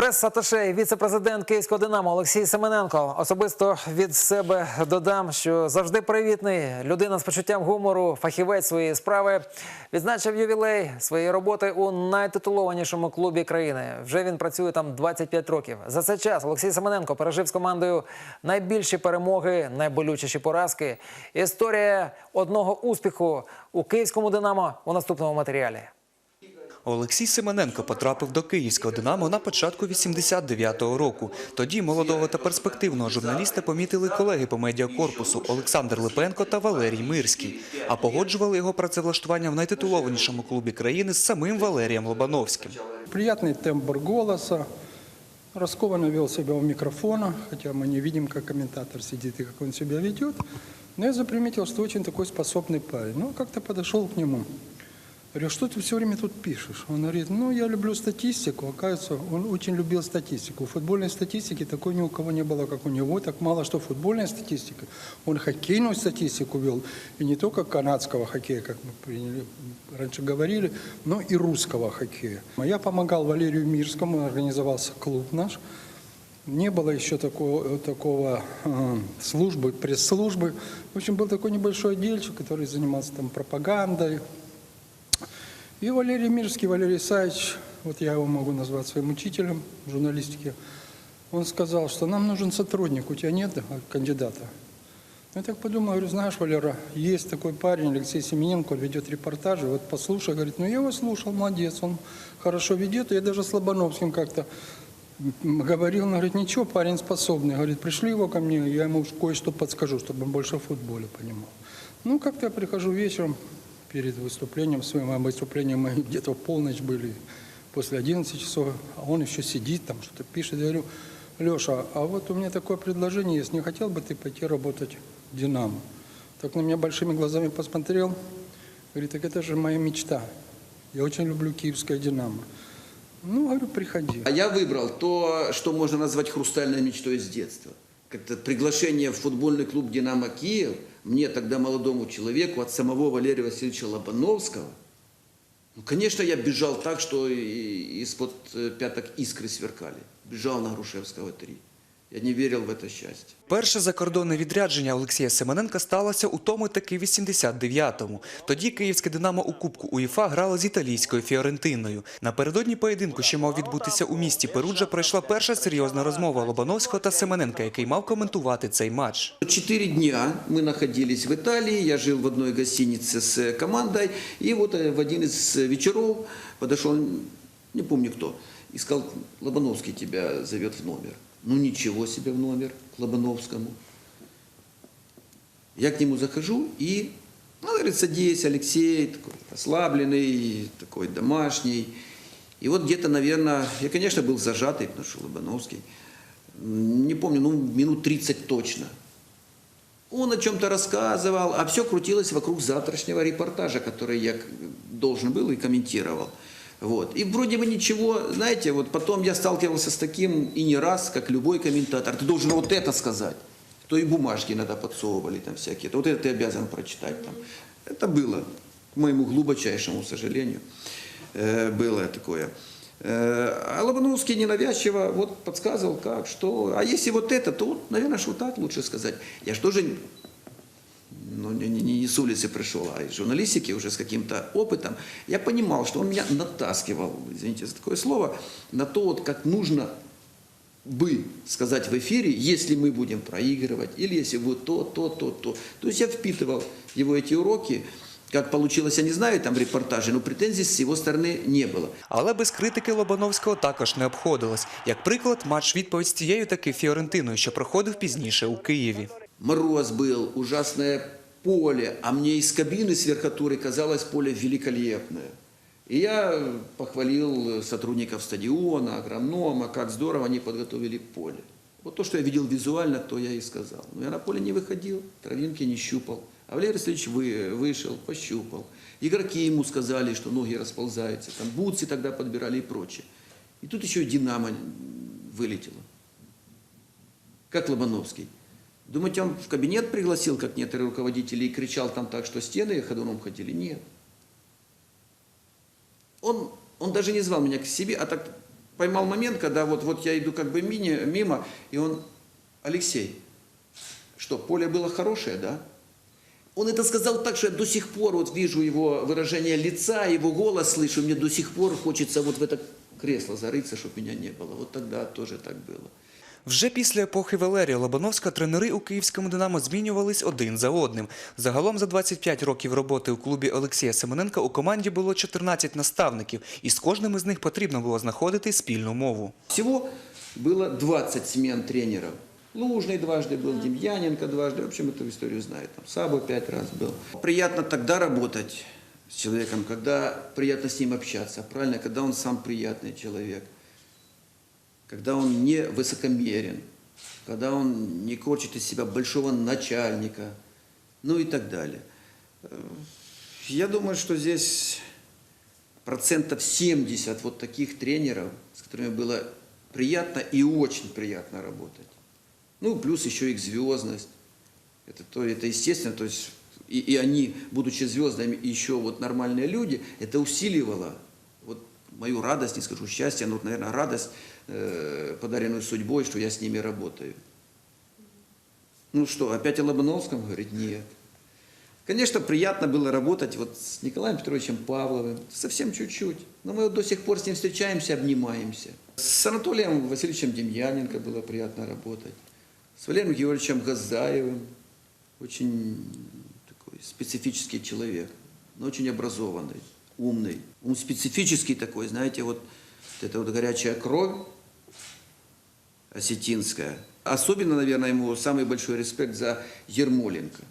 Прес-аташе і віце-президент Київського Динамо Олексій Семененко особисто від себе додам, що завжди привітний, людина з почуттям гумору, фахівець своєї справи, відзначив ювілей своєї роботи у найтитулованішому клубі країни. Вже він працює там 25 років. За цей час Олексій Семененко пережив з командою найбільші перемоги, найболючіші поразки. Історія одного успіху у київському Динамо у наступному матеріалі. Олексій Семененко потрапив до київського «Динамо» на початку 89-го року. Тоді молодого та перспективного журналіста помітили колеги по медіакорпусу Олександр Липенко та Валерій Мирський, а погоджували його працевлаштування в найтитулованішому клубі країни з самим Валерієм Лобановським. Приятный тембр голоса, раскованно вел себя у микрофона, хотя мы не видим, как комментатор сидит и как он себя ведет. Но я заприметил, что очень такой способный парень. Ну, как-то подошел к нему. Говорю, что ты все время тут пишешь? Он говорит, ну, я люблю статистику. Оказывается, он очень любил статистику. Футбольной статистики такой ни у кого не было, как у него. Так мало что футбольная статистика. Он хоккейную статистику вел. И не только канадского хоккея, как мы приняли, раньше говорили, но и русского хоккея. Я помогал Валерию Мирскому, организовался клуб наш. Не было еще такого, такого э, службы, пресс-службы. В общем, был такой небольшой отдельчик, который занимался там пропагандой, и Валерий Мирский, Валерий Исаевич, вот я его могу назвать своим учителем журналистики, он сказал, что нам нужен сотрудник, у тебя нет кандидата. Я так подумал, говорю, знаешь, Валера, есть такой парень, Алексей Семененко, он ведет репортажи, вот послушай, говорит, ну я его слушал, молодец, он хорошо ведет, я даже с Лобановским как-то говорил, он говорит, ничего, парень способный, говорит, пришли его ко мне, я ему кое-что подскажу, чтобы он больше в футболе понимал. Ну, как-то я прихожу вечером перед выступлением своим, выступления мои где-то полночь были, после 11 часов, а он еще сидит там, что-то пишет. Я говорю, Леша, а вот у меня такое предложение есть, не хотел бы ты пойти работать в «Динамо»? Так на меня большими глазами посмотрел, говорит, так это же моя мечта. Я очень люблю киевское «Динамо». Ну, говорю, приходи. А я выбрал то, что можно назвать хрустальной мечтой с детства. Как-то приглашение в футбольный клуб «Динамо Киев» мне, тогда молодому человеку, от самого Валерия Васильевича Лобановского. Ну, конечно, я бежал так, что из-под э, пяток искры сверкали. Бежал на Грушевского 3. Я не верил в это счастье. Перше закордонне відрядження Олексія Семененка сталося у тому таки 89-му. Тоді київське «Динамо» у Кубку УЄФА грало з італійською «Фіорентиною». Напередодні поєдинку, що мав відбутися у місті Перуджа, пройшла перша серйозна розмова Лобановського та Семененка, який мав коментувати цей матч. Четыре дня мы находились в Италии, я жил в одной гостинице с командой, и вот э, в один из вечеров подошел, не помню кто, и сказал, Лобановский тебя зовет в номер. Ну ничего себе в номер к Лобановскому. Я к нему захожу и, ну, говорит, садись, Алексей, такой расслабленный, такой домашний. И вот где-то, наверное, я, конечно, был зажатый, потому что Лобановский, не помню, ну, минут 30 точно. Он о чем-то рассказывал, а все крутилось вокруг завтрашнего репортажа, который я должен был и комментировал. Вот. И вроде бы ничего, знаете, вот потом я сталкивался с таким и не раз, как любой комментатор. Ты должен вот это сказать. То и бумажки иногда подсовывали там всякие. Вот это ты обязан прочитать там. Это было, к моему глубочайшему сожалению, э, было такое. Э, А Лобановский ненавязчиво вот подсказывал, как, что. А если вот это, то, наверное, что так лучше сказать. Я же тоже ну, не, не- не с улицы пришел, а из журналистики уже с каким-то опытом, я понимал, что он меня натаскивал, извините за такое слово, на то, вот, как нужно бы сказать в эфире, если мы будем проигрывать, или если будет то, то, то, то. То есть я впитывал его эти уроки, как получилось, я не знаю, там в репортаже, но претензий с его стороны не было. Але без критики Лобановського також не обходилось. Як приклад, матч відповідь з тією таки Фіорентиною, що проходив пізніше у Києві. Мороз был, ужасное поле, а мне из кабины с казалось поле великолепное. И я похвалил сотрудников стадиона, агронома, как здорово они подготовили поле. Вот то, что я видел визуально, то я и сказал. Но я на поле не выходил, травинки не щупал. А Валерий Васильевич вы, вышел, пощупал. Игроки ему сказали, что ноги расползаются, там бутсы тогда подбирали и прочее. И тут еще и «Динамо» вылетело. Как Лобановский. Думаете, он в кабинет пригласил, как некоторые руководители, и кричал там так, что стены ходуном ходили? Нет. Он, он даже не звал меня к себе, а так поймал момент, когда вот, вот я иду как бы мини, мимо, и он, Алексей, что, поле было хорошее, да? Он это сказал так, что я до сих пор вот вижу его выражение лица, его голос слышу, мне до сих пор хочется вот в это кресло зарыться, чтобы меня не было. Вот тогда тоже так было. Вже після епохи Валерія Лобановська тренери у київському «Динамо» змінювались один за одним. Загалом за 25 років роботи у клубі Олексія Семененка у команді було 14 наставників, і з кожним із них потрібно було знаходити спільну мову. Всего было 20 смен тренеров. Лужный дважды был, Демьяненко дважды. В общем, эту историю знает. Там Сабо пять раз был. Приятно тогда работать с человеком, когда приятно с ним общаться. Правильно, когда он сам приятный человек. Когда он не высокомерен. Когда он не корчит из себя большого начальника. Ну и так далее. Э, Я думаю, что здесь процентов 70 вот таких тренеров, с которыми было приятно и очень приятно работать. Ну, плюс еще их звездность. Это, то, это естественно, то есть и, и они, будучи звездами, еще вот нормальные люди, это усиливало мою радость, не скажу счастье, но, наверное, радость, э, подаренную судьбой, что я с ними работаю. Ну что, опять о Лобановском говорить? Нет. Конечно, приятно было работать вот с Николаем Петровичем Павловым, совсем чуть-чуть. Но мы вот до сих пор с ним встречаемся, обнимаемся. С Анатолием Васильевичем Демьяненко было приятно работать. С Валерием Георгиевичем Газаевым. Очень такой специфический человек, но очень образованный, умный. Он специфический такой, знаете, вот, эта вот горячая кровь, осетинская. Особенно, наверное, ему самый большой респект за Ермоленко.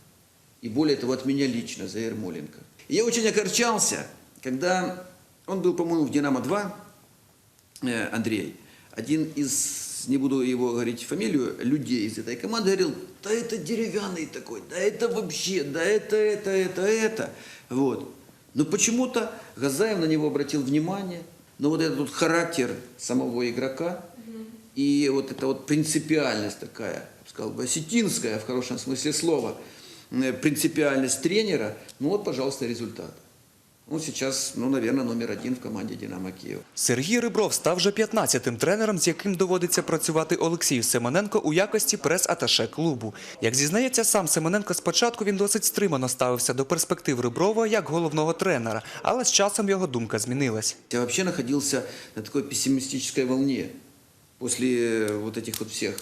И более того, от меня лично за Ермоленко. И я очень огорчался, когда он был, по-моему, в «Динамо-2», э, Андрей, один из, не буду его говорить фамилию, людей из этой команды говорил, да это деревянный такой, да это вообще, да это, это, это, это. Вот. Но почему-то Газаев на него обратил внимание, но вот этот вот характер самого игрока и вот эта вот принципиальность такая, сказал бы, осетинская в хорошем смысле слова, э, принципиальность тренера, ну вот, пожалуйста, результат. Он сейчас, ну, наверное, номер один в команде «Динамо Киев». Сергій Рибров став вже 15-тим тренером, з яким доводиться працювати Олексію Семененко у якості прес-аташе клубу. Як зізнається сам Семененко, спочатку він досить стримано ставився до перспектив Риброва як головного тренера, але з часом його думка змінилась. Я вообще находился на такой пессимистической волне после э, вот этих вот всех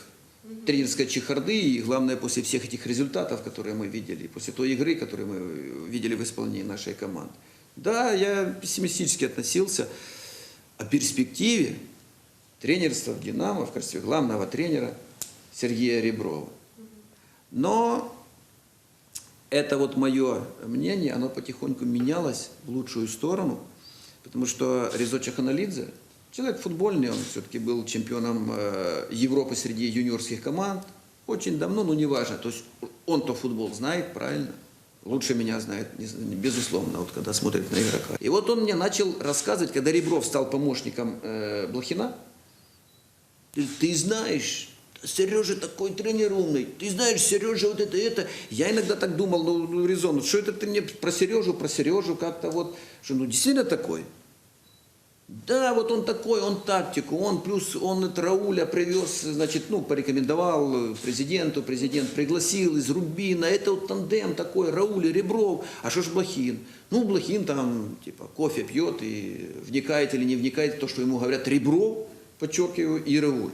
тренерской чехарды и, главное, после всех этих результатов, которые мы видели, после той игры, которую мы э, видели в исполнении нашей команды. Да, я пессимистически относился о перспективе тренерства в «Динамо» в качестве главного тренера Сергея Реброва. Но это вот мое мнение, оно потихоньку менялось в лучшую сторону, потому что Резо Чаханалидзе, человек футбольный, он все-таки был чемпионом э, Европы среди юниорских команд, очень давно, но неважно, то есть он-то футбол знает, правильно? Лучше меня знает, безусловно, вот когда смотрит на игрока. И вот он мне начал рассказывать, когда Ребров стал помощником э, Блохина, ты, знаешь, Сережа такой тренер умный. Ты знаешь, Сережа вот это, это. Я иногда так думал, ну, ну резонно, что это ты мне про Сережу, про Сережу как-то вот, что ну действительно такой. Да, вот он такой, он тактику, он плюс, он это Рауля привез, значит, ну, порекомендовал президенту, президент пригласил из Рубина, это вот тандем такой, Рауль и Ребров, а что ж Блохин? Ну, Блохин там, типа, кофе пьет и вникает или не вникает в то, что ему говорят Ребров, подчеркиваю, и Рауль.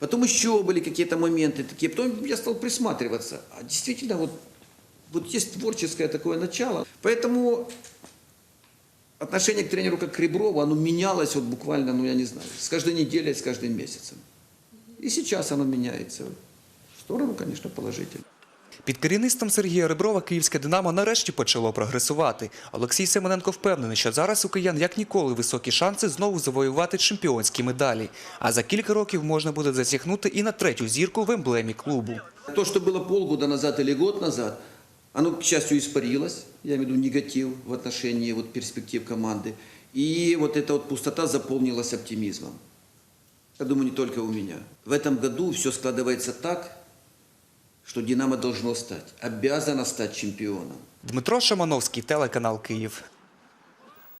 Потом еще были какие-то моменты такие. Потом я стал присматриваться. А действительно, вот, вот есть творческое такое начало. Поэтому отношение к тренеру как к Реброву, оно менялось вот буквально, ну я не знаю, с каждой неделей, с каждым месяцем. И сейчас оно меняется. В сторону, конечно, положительно. Під керівництвом Сергія Риброва київське «Динамо» нарешті почало прогресувати. Олексій Семененко впевнений, що зараз у киян як ніколи високі шанси знову завоювати чемпіонські медалі. А за кілька років можна буде засягнути і на третю зірку в емблемі клубу. То, что было полгода назад или год назад, оно, к счастью, испарилось. Я имею в виду негатив в отношении вот, перспектив команды. И вот эта вот пустота заполнилась оптимизмом. Я думаю, не только у меня. В этом году все складывается так, что «Динамо» должно стать, обязано стать чемпионом. Дмитро Шамановський, телеканал Київ.